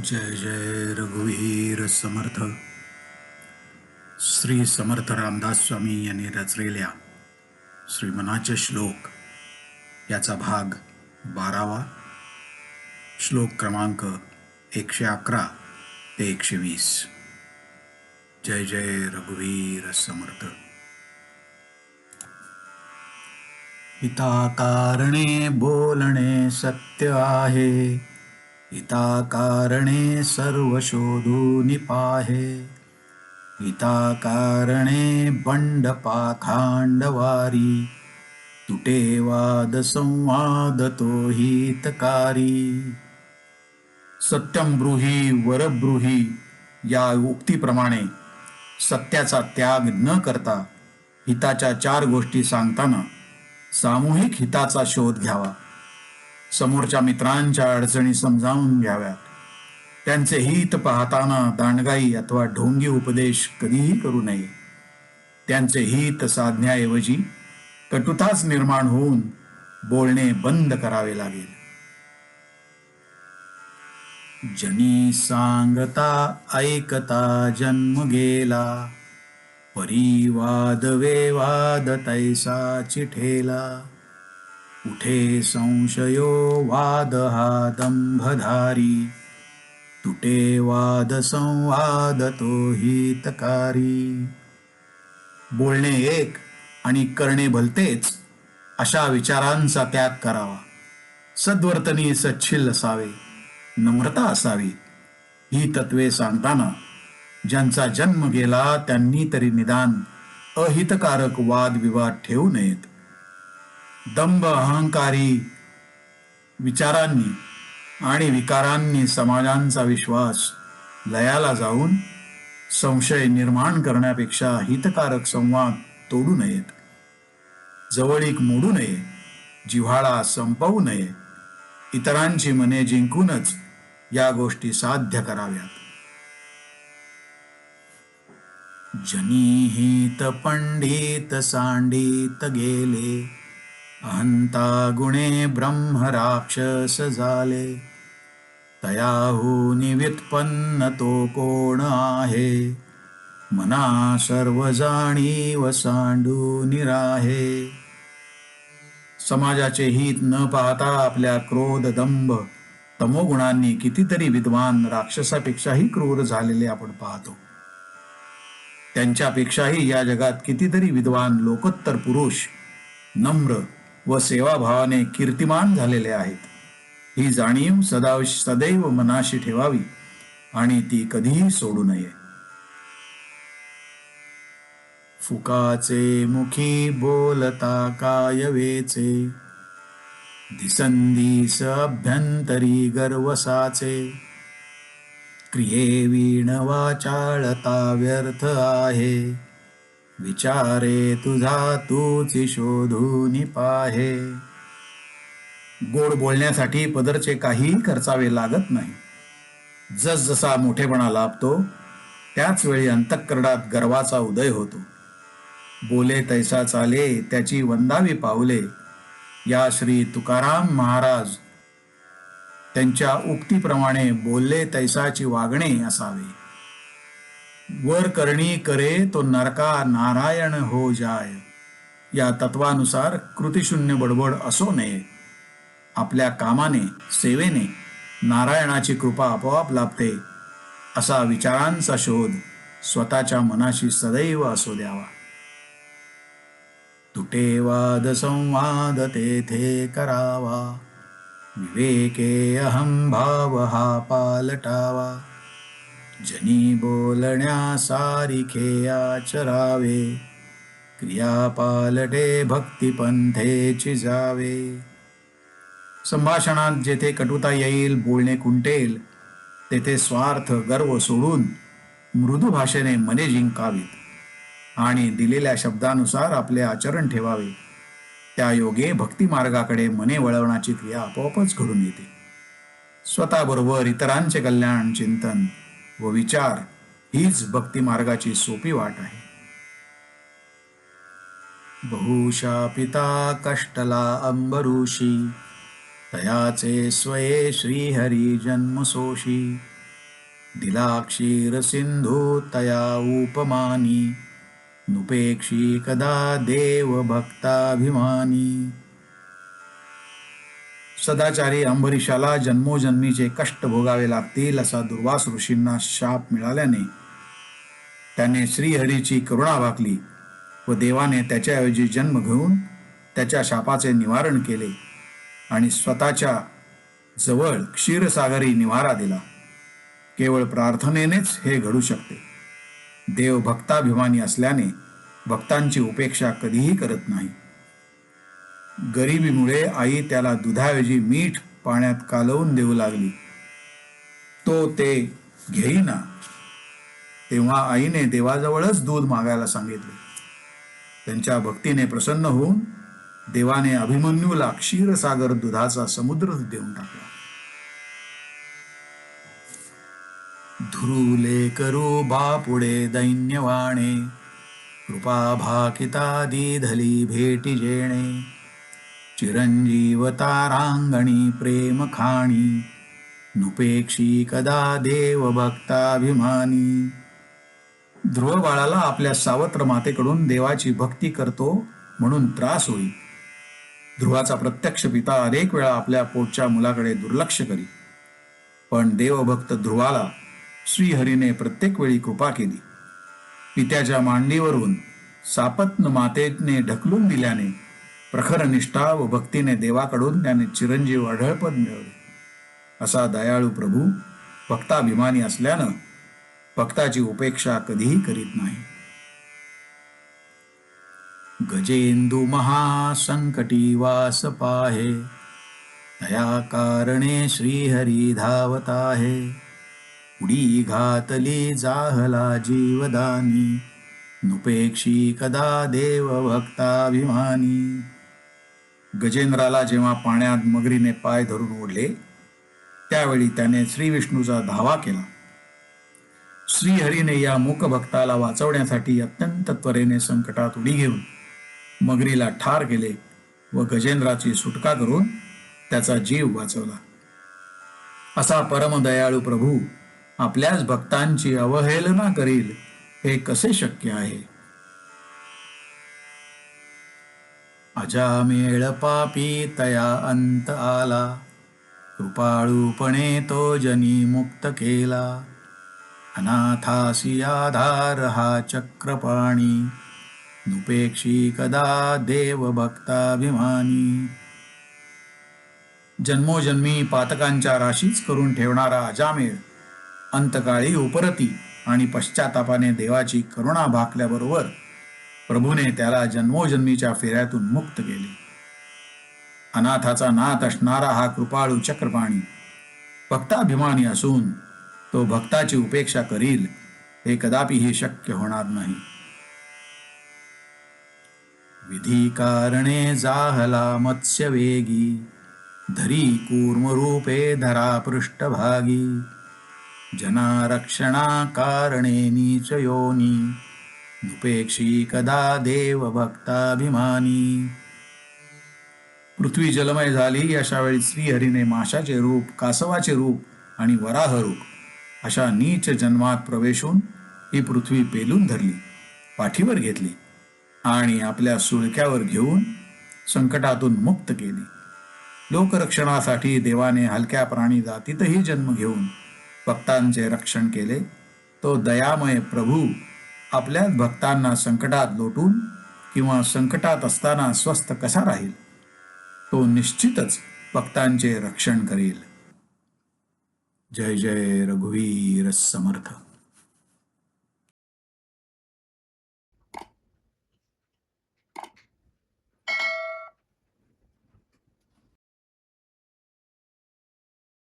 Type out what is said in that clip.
जय जय रघुवीर समर्थ. श्री समर्थ रामदास स्वामी यांनी रचलेल्या श्रीमनाचे श्लोक याचा भाग बारावा. श्लोक क्रमांक एकशे अकरा ते एकशे वीस. जय जय रघुवीर समर्थ. हिता कारणे बोलणे सत्य आहे. हिताकारणे सर्व शोधून पाहे हिताकारणे बंड पाखांडवारी तुटे वाद संवाद तो हितकारी. सत्यम ब्रूही वरब्रूही या उक्तीप्रमाणे सत्याचा त्याग न करता हिताच्या चार गोष्टी सांगताना सामूहिक हिताचा शोध घ्यावा. समोरच्या मित्रांच्या अडचणी समजावून घ्याव्यात. त्यांचे हित पाहताना दांडगाई अथवा ढोंगी उपदेश कधीही करू नये. त्यांचे हित साधण्याऐवजी कटुताच निर्माण होऊन बोलणे बंद करावे लागेल. जनी सांगता ऐकता जन्म गेला. परिवाद वेवाद तैसा चिठेला उठे संशयो वाद हा दंभधारी तुटे वाद संवाद तो हितकारी. बोलणे एक आणि करणे भलतेच अशा विचारांचा त्याग करावा. सद्वर्तनी सच्छिल असावे नम्रता असावी ही तत्वे सांगताना ज्यांचा जन्म गेला त्यांनी तरी निदान अहितकारक वादविवाद ठेवू नयेत. दंभ अहंकारी विचारांनी आणि विकारांनी समाजांचा विश्वास लयाला जाऊन संशय निर्माण करण्यापेक्षा हितकारक संवाद तोडू नयेत. जवळीक मोडू नये जिव्हाळा संपवू नये इतरांची मने जिंकूनच या गोष्टी साध्य कराव्यात. जनीहित पंडित सांडित गेले अहंता गुणे ब्रह्म राक्षस झाले तयाहून व्युत्पन्न तो कोण आहे? मना सर्व जाणीव सांडू निराहे। समाजाचे हित न पाहता आपल्या क्रोध दंभ तमोगुणांनी कितीतरी विद्वान राक्षसापेक्षाही क्रूर झालेले आपण पाहतो। त्यांच्यापेक्षाही या जगात कितीतरी विद्वान लोकोत्तर पुरुष नम्र व सेवाभावाने कीर्तिमान झालेले आहेत. ही जाणीव सदा सदैव मनाशी ठेवावी आणि ती कधीही सोडू नये. फुकाचे मुखी बोलता कायवेचे दिसंदिस अभ्यंतरी गर्वसाचे क्रिये वीण वाचाळता व्यर्थ आहे. विचारे तुझा तूच शोधून पाहे गोड बोलण्यासाठी पदरचे काहीही खर्चावे लागत नाही. जसजसा मोठेपणा लाभतो त्याच वेळी अंतःकरणात गर्वाचा उदय होतो. बोले तैसा चाले त्याची वंदावी पावले. या श्री तुकाराम महाराज. त्यांच्या उक्तीप्रमाणे बोलले तैसाची वागणे असावे. वर करणी करे तो नरका नारायण हो जाय. या तत्वानुसार कृतीशून्य बडबड असो नये. आपल्या कामाने सेवेने नारायणाची कृपा आपोआप लाभते असा विचारांचा शोध स्वतःच्या मनाशी सदैव असू द्यावा. तुटे वाद संवाद तेथे करावा. विवेके अहम भाव हा पालटावा. जनी बोलण्या सारिखे आचरावे क्रिया पालटे भक्तिपंथेची जावे. संभाषणात जेथे कटुता येईल बोलणे कुंटेल तेथे स्वार्थ गर्व सोडून मृदू भाषेने मने जिंकावीत आणि दिलेल्या शब्दानुसार आपले आचरण ठेवावे. त्या योगे भक्ती मार्गाकडे मने वळवण्याची क्रिया आपोआपच घडून येते. स्वतःबरोबर इतरांचे कल्याण चिंतन व विचार हीच भक्ती मार्गाची सोपी वाट आहे. बहुशा पिता कष्टला अंबरुषी तयाचे स्वये श्रीहरी जन्मसोषी दिला क्षीर सिंधू तया उपमानी नुपेक्षी कदा देव भक्ताभिमानी सदाचारी अंबरीशाला जन्मोजन्मीचे कष्ट भोगावे लागतील असा दुर्वास ऋषींना शाप मिळाल्याने त्याने श्रीहरीची करुणा भाकली व देवाने त्याच्याऐवजी जन्म घेऊन त्याच्या शापाचे निवारण केले आणि स्वतःच्या जवळ क्षीरसागरी निवारा दिला. केवळ प्रार्थनेनेच हे घडू शकते. देव भक्ताभिमानी असल्याने भक्तांची उपेक्षा कधीही करत नाही. गरिबीमुळे आई त्याला दुधाऐवजी मीठ पाण्यात कालवून देऊ लागली. तो ते घेईना. तेव्हा आईने देवाजवळच दूध मागायला सांगितले. त्यांच्या भक्तीने प्रसन्न होऊन देवाने अभिमन्यूला क्षीरसागर दुधाचा समुद्र देऊन टाकला. धुरुले करू बापुडे दैन्यवाणे कृपा भाकिता धली भेटी जेणे. चिरंजीव तारांगणी प्रेम खाणी नुपेक्षी कदा देव भक्ताभिमानी ध्रुव बाळाला आपल्या सावत्र मातेकडून देवाची भक्ती करतो म्हणून त्रास होई. ध्रुवाचा प्रत्यक्ष पिता अनेक वेळा आपल्या पोटच्या मुलाकडे दुर्लक्ष करी. पण देवभक्त ध्रुवाला श्रीहरीने प्रत्येक वेळी कृपा केली. पित्याच्या मांडीवरून सापत्न मातेने ढकलून दिल्याने प्रखर निष्ठा व भक्तीने देवाकडून त्याने चिरंजीव अढळपद मिळवले. असा दयाळू प्रभू भक्ताभिमानी असल्यानं भक्ताची उपेक्षा कधीही करीत नाही. गजेंदू महासंकटी वास पाहे दया कारणे श्रीहरी धावत आहे उडी घातली जाहला जीवदानी नुपेक्षी कदा देव भक्ताभिमानी गजेंद्राला जेव्हा पाण्यात मगरीने पाय धरून ओढले त्यावेळी त्याने श्री विष्णूचा धावा केला. श्रीहरीने या मूकभक्ताला वाचवण्यासाठी अत्यंत त्वरेने संकटात उडी घेऊन मगरीला ठार केले व गजेंद्राची सुटका करून त्याचा जीव वाचवला. असा परमदयाळू प्रभू आपल्याच भक्तांची अवहेलना करील हे कसे शक्य आहे? अजामेळ पापी तया अंत आला. कृपाळूपणे तो जनी मुक्त केला. अनाथासी आधार हा चक्रपाणी. नुपेक्षी कदा देव भक्ताभिमानी जन्मोजन्मी पातकांच्या राशीच करून ठेवणारा अजामेळ अंतकाळी उपरती आणि पश्चातापाने देवाची करुणा भाकल्याबरोबर प्रभूने त्याला जन्मोजन्मीच्या फेऱ्यातून मुक्त केले. अनाथाचा नाथ असणारा हा कृपाळू चक्रपाणी भक्ताभिमानी असून तो भक्ताची उपेक्षा करील हे कदापिही शक्य होणार नाही. विधी कारणे जाहला मत्स्य वेगी धरी कूर्म रूपे धरा पृष्ठभागी जना रक्षणा कारणे नीच योनी नुपेक्षी कदा देव भक्ताभिमानी पृथ्वी जलमय झाली अशावेळी श्रीहरीने माशाचे रूप कासवाचे रूप आणि वराह रूप अशा नीच जन्मात प्रवेशून ही पृथ्वी पेलून धरली पाठीवर घेतली आणि आपल्या सुळक्यावर घेऊन संकटातून मुक्त केली. लोकरक्षणासाठी देवाने हलक्या प्राणी जातीतही जन्म घेऊन भक्तांचे रक्षण केले. तो दयामय प्रभू आपल्याच भक्तांना संकटात लोटून किंवा संकटात असताना स्वस्थ कसा राहील? तो निश्चितच भक्तांचे रक्षण करेल. जय जय रघुवीर समर्थ.